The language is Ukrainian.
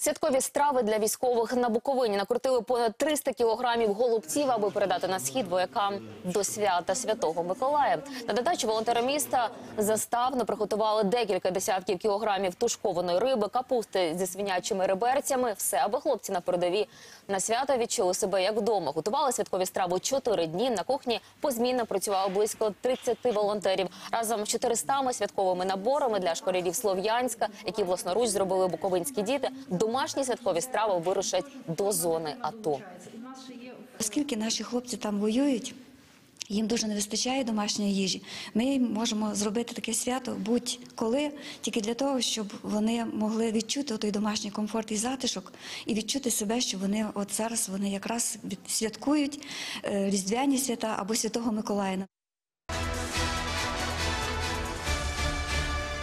Святкові страви для військових на Буковині накрутили понад 300 кілограмів голубців, аби передати на схід воякам до свята Святого Миколая. На додачу волонтери міста заставно приготували декілька десятків кілограмів тушкованої риби, капусти зі свинячими реберцями. Все, аби хлопці на передові на свято відчули себе як вдома. Готували святкові страви чотири дні. На кухні позмінно працювало близько 30 волонтерів. Разом з 400 святковими наборами для школярів Слов'янська, які власноруч зробили буковинські діти. Домашні святкові страви вирушать до зони АТО. Оскільки наші хлопці там воюють, їм дуже не вистачає домашньої їжі. Ми можемо зробити таке свято будь-коли, тільки для того, щоб вони могли відчути той домашній комфорт і затишок, і відчути себе, що вони от зараз вони якраз святкують е, різдвяні свята або Святого Миколая.